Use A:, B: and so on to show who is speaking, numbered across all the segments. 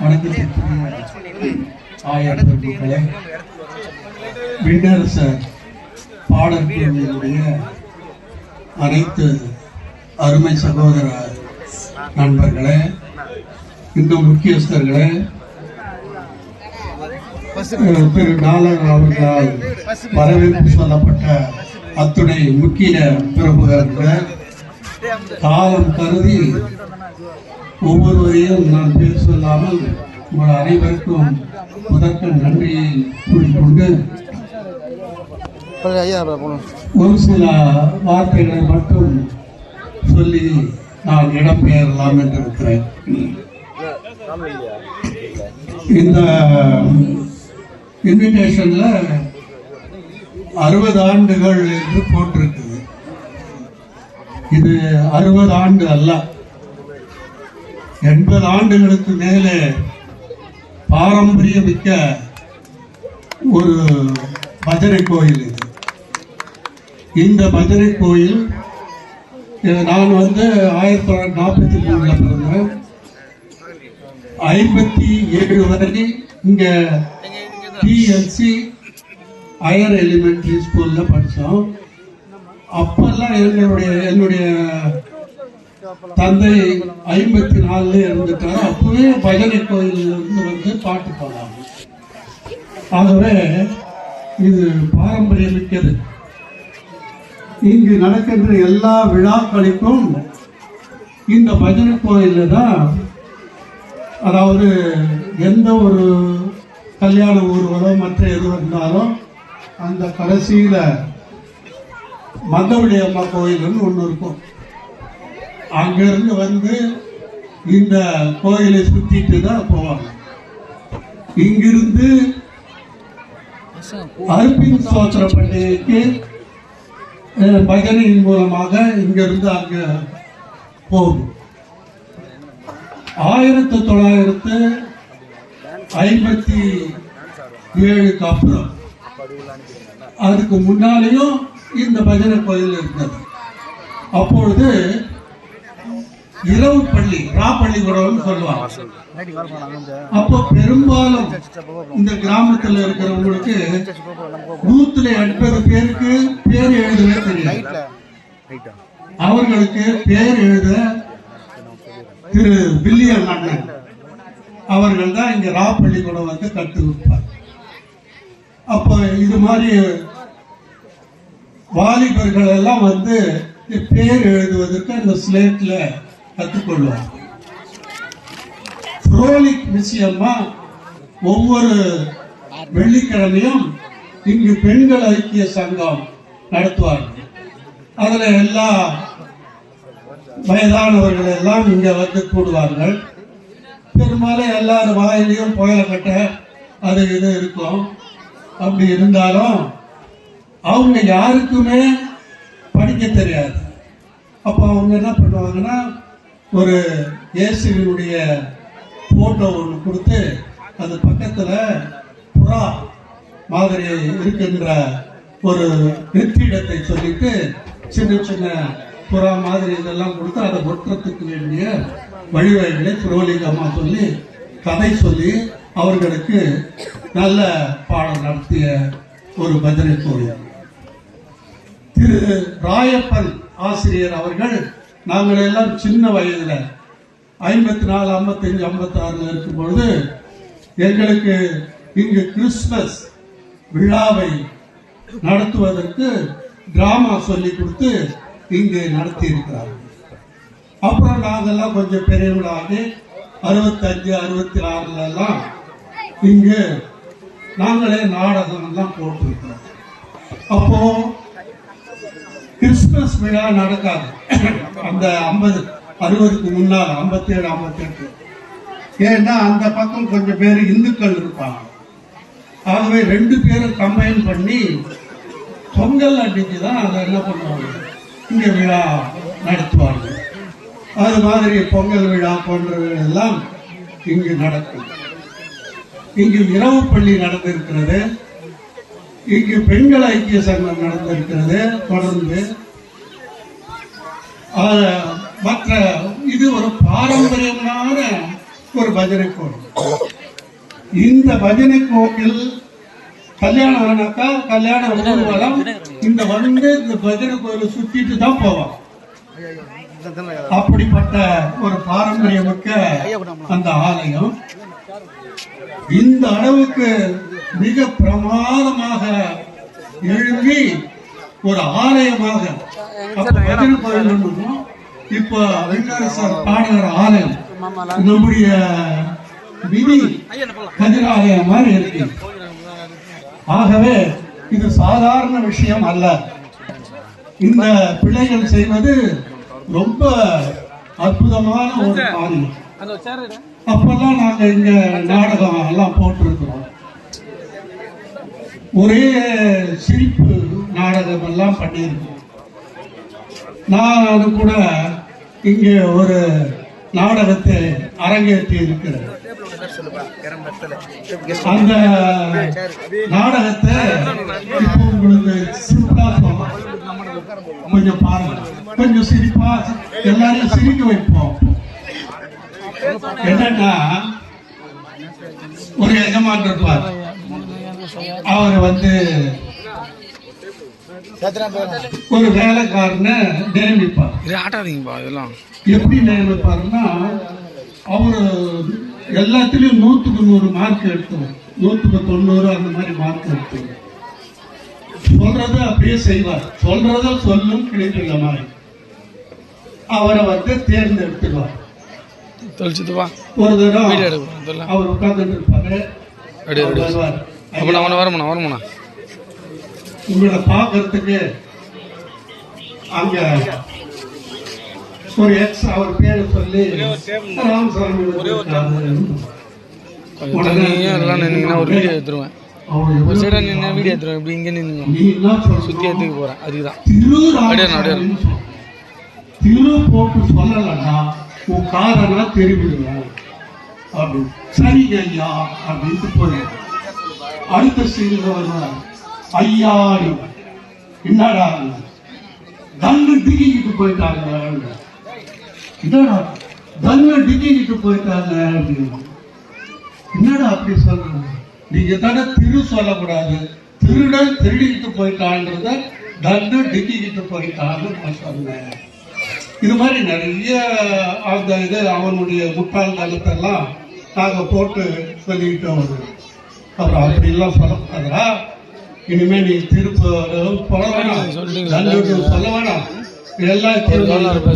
A: வணக்கத்திற்குரிய ஆயர் அனைத்து அருமை சகோதர நண்பர்களே இன்னும் முக்கியஸ்தர்களே திரு டாலர் அவர்களால் வரவேற்பு சொல்லப்பட்ட அத்துணை முக்கிய பிரமுகர்கள் காலம் கருதி ஒவ்வொருவரையும் நான் பேர் சொல்லாமல் உங்கள் அனைவருக்கும் முதற்க நன்றியை கூறிக்கொண்டு ஒரு சில வார்த்தைகளை மட்டும் சொல்லி நான் இடம்பெயரலாம் என்று இருக்கிறேன் இந்த இன்விடேஷன்ல அறுபது ஆண்டுகள் என்று போட்டிருக்குது. இது அறுபது ஆண்டு அல்ல. எண்பது ஆண்டுகளுக்கு மேலே பாரம்பரியமிக்க ஒரு பஜனை கோயில் இது. இந்த பஜனை கோயில் நான் வந்து ஆயிரத்தி தொள்ளாயிரத்தி நாற்பத்தி மூணுல பிறந்தேன். ஐம்பத்தி ஏழு வரை இங்க டிஎல்சி ஹையர் எலிமெண்ட்ரி ஸ்கூல்ல படித்தோம். அப்பெல்லாம் எங்களுடைய என்னுடைய தந்தை ஐம்பத்தி நாலுல இருந்துட்டார் அப்பவே பஜனை கோயில்ல இருந்து வந்து பாட்டு பாடாங்க ஆகவே இது பாரம்பரியமிக்கது. இங்கு நடக்கின்ற எல்லா விழாக்களுக்கும் இந்த பஜனை கோயில்ல தான் அதாவது எந்த ஒரு கல்யாண ஊர்வலம் மற்ற எது இருந்தாலும் அந்த கடைசியில மந்தவழி அம்மா கோயில்னு ஒன்று இருக்கும். அங்கிருந்து வந்து இந்த கோயிலை சுத்திட்டு தான் போவாங்க. இங்கிருந்து அர்பின் சோத்திர பண்டிகைக்கு அஹ், பஜனையின் மூலமாக இங்கிருந்து அங்க போகும். ஆயிரத்தி தொள்ளாயிரத்து ஐம்பத்தி ஏழுக்கு அப்புறம் அதுக்கு முன்னாலேயும் இந்த பஜனை கோயில் இருந்தது. அப்பொழுது இரவு பள்ளி ரா பள்ளிக்கூடம்னு சொல்லுவாங்க.
B: அப்ப
A: அப்போ பெரும்பாலும் இந்த கிராமத்துல இருக்கிறவங்களுக்கு நூத்துல எண்பது பேருக்கு பேர் எழுதவே தெரியாது. அவர்களுக்கு பேர் எழுத திரு வில்லியம் அண்ணன் அவர்கள் தான் இங்க ரா பள்ளிக்கூடம் வந்து கற்று கொடுப்பார் அப்போ இது மாதிரி வாலிபர்கள் எல்லாம் வந்து பேர் எழுதுவதற்கு அந்த ஸ்லேட்ல கற்றுக்கொள்வார். புரோலிக் விஷயமா ஒவ்வொரு வெள்ளிக்கிழமையும் இங்கு பெண்கள் ஐக்கிய சங்கம் நடத்துவார்கள் அதுல எல்லா வயதானவர்கள் எல்லாம் இங்க வந்து கூடுவார்கள். பெரும்பாலும் எல்லாரும் வாயிலையும் புயல கட்ட அது இது இருக்கும். அப்படி இருந்தாலும் அவங்க யாருக்குமே படிக்க தெரியாது. அப்போ அவங்க என்ன பண்ணுவாங்கன்னா ஒரு இயேசுவினுடைய போட்டோ ஒன்று கொடுத்து அது பக்கத்துல புறா மாதிரி இருக்கின்ற ஒரு வெற்றிடத்தை சொல்லிட்டு சின்ன சின்ன புறா மாதிரி இதெல்லாம் கொடுத்து அதை ஒற்றத்துக்கு வேண்டிய வழிவகைகளை புரோலிகமா சொல்லி கதை சொல்லி அவர்களுக்கு நல்ல பாடம் நடத்திய ஒரு பஜனை கோயில் திரு ராயப்பன் ஆசிரியர் அவர்கள் நாங்கள் எல்லாம் சின்ன வயதுல ஐம்பத்தி நாலு ஐம்பத்தஞ்சு ஐம்பத்தி ஆறுல இருக்கும் பொழுது எங்களுக்கு இங்கு கிறிஸ்துமஸ் விழாவை நடத்துவதற்கு டிராமா சொல்லி கொடுத்து இங்கு நடத்தி இருக்கிறார்கள் அப்புறம் நாங்கெல்லாம் கொஞ்சம் பெரியவங்களாகி அறுபத்தஞ்சு அறுபத்தி ஆறுல எல்லாம் இங்கு நாங்களே நாடகம் எல்லாம் போட்டிருக்கிறோம். அப்போ கிறிஸ்துமஸ் விழா நடக்காது. அந்த ஐம்பது அறுபதுக்கு முன்னால் ஐம்பத்தி ஏழு ஐம்பத்தி எட்டு ஏன்னா அந்த பக்கம் கொஞ்சம் பேர் இந்துக்கள் இருப்பாங்க. ஆகவே ரெண்டு பேரும் கம்பைன் பண்ணி பொங்கல் அன்னைக்கு தான் அதை என்ன பண்ணுவாங்க? இங்கே விழா நடத்துவார்கள் அது மாதிரி பொங்கல் விழா போன்றவை எல்லாம் இங்கு நடக்கும். இங்கு இரவு பள்ளி நடந்திருக்கிறது. இங்கு பெண்கள் ஐக்கிய சங்கம் நடந்திருக்கிறது தொடர்ந்து. ஆஹ், மற்ற இது ஒரு பாரம்பரியமான ஒரு பஜனை கோவில் இந்த பஜனை கோவில் கல்யாணம் ஆனாக்கா கல்யாணம் ஊர்வலம் இந்த வந்து இந்த பஜனை கோயில சுத்திட்டு தான் போவோம் அப்படிப்பட்ட ஒரு பாரம்பரியமிக்க அந்த ஆலயம். இந்த அளவுக்கு மிக பிரமாதமாக எழும்பி ஒரு ஆலயமாக அப்ப பஜனை கோயில் ஒண்ணும் இப்ப வெங்கடேஸ்வர பாடகர் ஆலயம். நம்முடைய விதி கதிராலயம் மாதிரி இருக்கு. ஆகவே இது சாதாரண விஷயம் அல்ல. இந்த பிள்ளைகள் செய்வது ரொம்ப அற்புதமான ஒரு காரியம் அப்பெல்லாம் நாங்க இங்க நாடகம் எல்லாம் போட்டிருக்கிறோம். ஒரே சிரிப்பு நாடகம் எல்லாம் பண்ணியிருக்கோம். நான் அது கூட இங்கே ஒரு நாடகத்தை அரங்கேற்றி இருக்கிறேன். அந்த நாடகத்தை இப்போ உங்களுக்கு சிம்பிளா கொஞ்சம் பாருங்க. கொஞ்சம் சிரிப்பா எல்லாரையும் சிரிக்க வைப்போம். என்னன்னா ஒரு எஜமான் இருப்பார் அவர் வந்து ஒரு வேலைக்காரனை நியமிப்பார்.
C: ஆட்டாதீங்கப்பா இதெல்லாம்.
A: எப்படி நியமிப்பாருன்னா அவரு எல்லாத்துலயும் நூத்துக்கு நூறு மார்க் எடுத்துவோம் நூத்துக்கு தொண்ணூறு அந்த மாதிரி மார்க் எடுத்துவோம் சொல்றத அப்படியே செய்வார். சொல்றத சொல்லும் கிடைக்கிற மாதிரி. அவரை வந்து தேர்ந்தெடுத்துடுவார். தடவை
C: வீடியோ எடுக்கிறோம் தொல்ல
A: அவர் உட்கார்ந்துட்டு இருப்பாரு
C: அப்படியே
A: அவர்
C: அப்படியே
A: வருவார்.
C: அப்பண்ணா அவனை வரமுண்ணா வரமுண்ணா
A: உங்களை பார்க்கறதுக்கு அங்க ஒரு எக்ஸ் அவர் பேரை சொல்லி.
C: கொஞ்சம் தனியாக எல்லாம் நின்னீங்கன்னா ஒரு வீடியோ எடுத்துருவேன். ஒரு சைடாக நின்று வீடியோ எடுத்துருவேன் இப்படி இங்கே நின்று? சுற்றி எடுத்துக்க போகிறேன் அதுக்கு தான்
A: திரு
C: அப்படியே
A: சொல்லலன்னா உன் காரெல்லாம் தெரிவிடுங்க அப்படின்னு சரிங்க ஐயா அப்படின்ட்டு போய் அடுத்த சீனில் வருவார் ஐயாடி என்னடா கண்ணு டிக்கிக்கிட்டு போயிட்டாங்க என்னடா? தங்க டிக்கிக்கிட்டு போயிட்டாங்க அப்படின்னு என்னடா அப்படி சொல்றாங்க நீங்க தானே திரு சொல்லக்கூடாது. திருடன் திருடிக்கிட்டு போயிட்டான்றத தண்டு டிக்கிக்கிட்டு போயிட்டான்னு நான் சொன்னேன். இது மாதிரி நிறைய அந்த இது அவனுடைய முட்டாள்தனத்தை எல்லாம் நாங்க போட்டு சொல்லிக்கிட்டு வருவோம் அப்புறம் அப்படிலாம் சொல்லக்கூடாதா இனிமே நீ திருப்ப சொல்ல வேணாம். சொல்ல வேணாம்.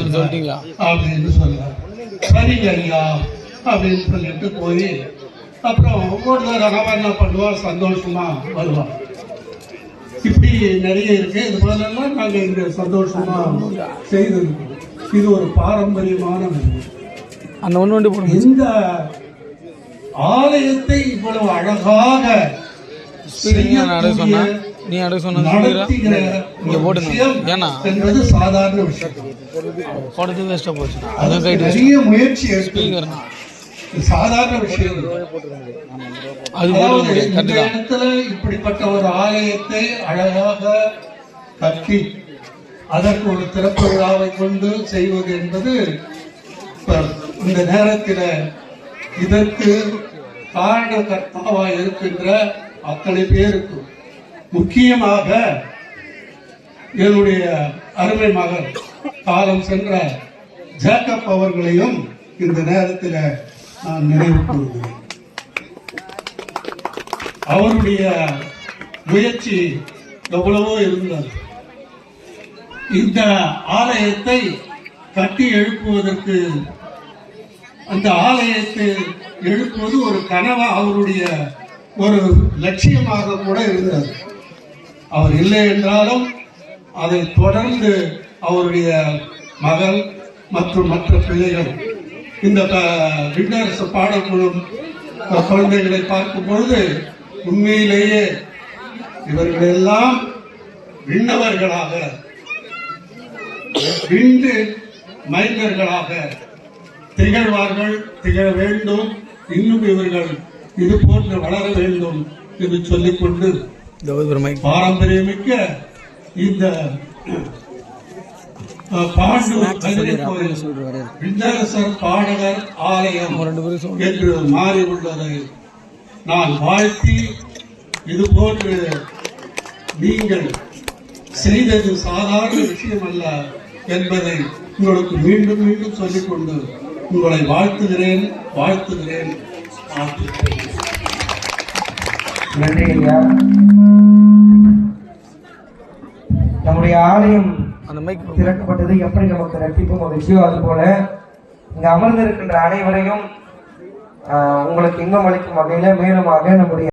C: சொல்லிட்டீங்களா?
A: அப்படின்னு சொல்லுவார் சரிங்க ஐயா அப்படின்னு சொல்லிட்டு போய் அப்புறம் ஒரு தடவை அவன் என்ன பண்ணுவான் சந்தோஷமா வருவான் இப்படி நிறைய இருக்கு. இது போலெல்லாம் நாங்கள் இங்க சந்தோஷமா செய்திருக்கோம் இது ஒரு பாரம்பரியமான.
C: அந்த ஒன்று போடுங்க.
A: இந்த ஆலயத்தை இவ்வளவு அழகாக
C: நீ அடகு சொன்ன இங்கே
A: விஷயம்
C: ஏன்னா
A: சாதாரண விஷயம்.
C: போடுறது வேஸ்ட்டாக போச்சு. அதுவும் கைட்டு
A: நிறைய முயற்சி
C: ஸ்பீக்கர்
A: சாதாரண விஷயம்.
C: அது போட
A: அதாவது
C: முடியாது
A: இந்த
C: கரெக்டு தான்.
A: இடத்துல இப்படிப்பட்ட ஒரு ஆலயத்தை அழகாக கட்டி அதற்கு ஒரு திறப்பு விழாவை கொண்டு செய்வது என்பது இந்த நேரத்தில் இதற்கு காரணகர்த்தாவாக இருக்கின்ற அத்தனை பேருக்கு முக்கியமாக என்னுடைய அருமை மகன் காலம் சென்ற ஜேக்கப் அவர்களையும் இந்த நேரத்தில் நான் நினைவு கூறுகிறேன். அவருடைய முயற்சி எவ்வளவோ இருந்தது. இந்த ஆலயத்தை கட்டி எழுப்புவதற்கு அந்த ஆலயத்தை எழுப்புவது ஒரு கனவா அவருடைய ஒரு லட்சியமாக கூட இருந்தது. அவர் இல்லை என்றாலும் அதை தொடர்ந்து அவருடைய மகள் மற்றும் மற்ற பிள்ளைகள் இந்த விண்ணரசு பாடக்குழு குழந்தைகளை பார்க்கும் பொழுது உண்மையிலேயே இவர்களெல்லாம் விண்ணவர்களாக விண்டு மைந்தர்களாக திகழ்வார்கள் திகழ வேண்டும். இன்னும் இவர்கள் இது போன்று வளர வேண்டும் என்று சொல்லிக்கொண்டு
C: இந்த
A: பாரம்பரியமிக்க இந்த கோயில் விந்தரசர் பாடகர் ஆலயம் என்று மாறி உள்ளதை நான் வாழ்த்தி இது போன்று நீங்கள் செய்தது சாதாரண விஷயம் அல்ல என்பதை உங்களுக்கு மீண்டும் மீண்டும் சொல்லிக்கொண்டு உங்களை வாழ்த்துகிறேன் வாழ்த்துகிறேன். வாழ்த்துகிறேன்
D: நன்றி ஐயா. நம்முடைய ஆலயம்
C: அந்த மைக்
D: திறக்கப்பட்டது. எப்படி நமக்கு ரட்சிப்பு மகிழ்ச்சியோ அது போல இங்க அமர்ந்திருக்கின்ற அனைவரையும் உங்களுக்கு இன்பம் அளிக்கும் வகையில மேலுமாக நம்முடைய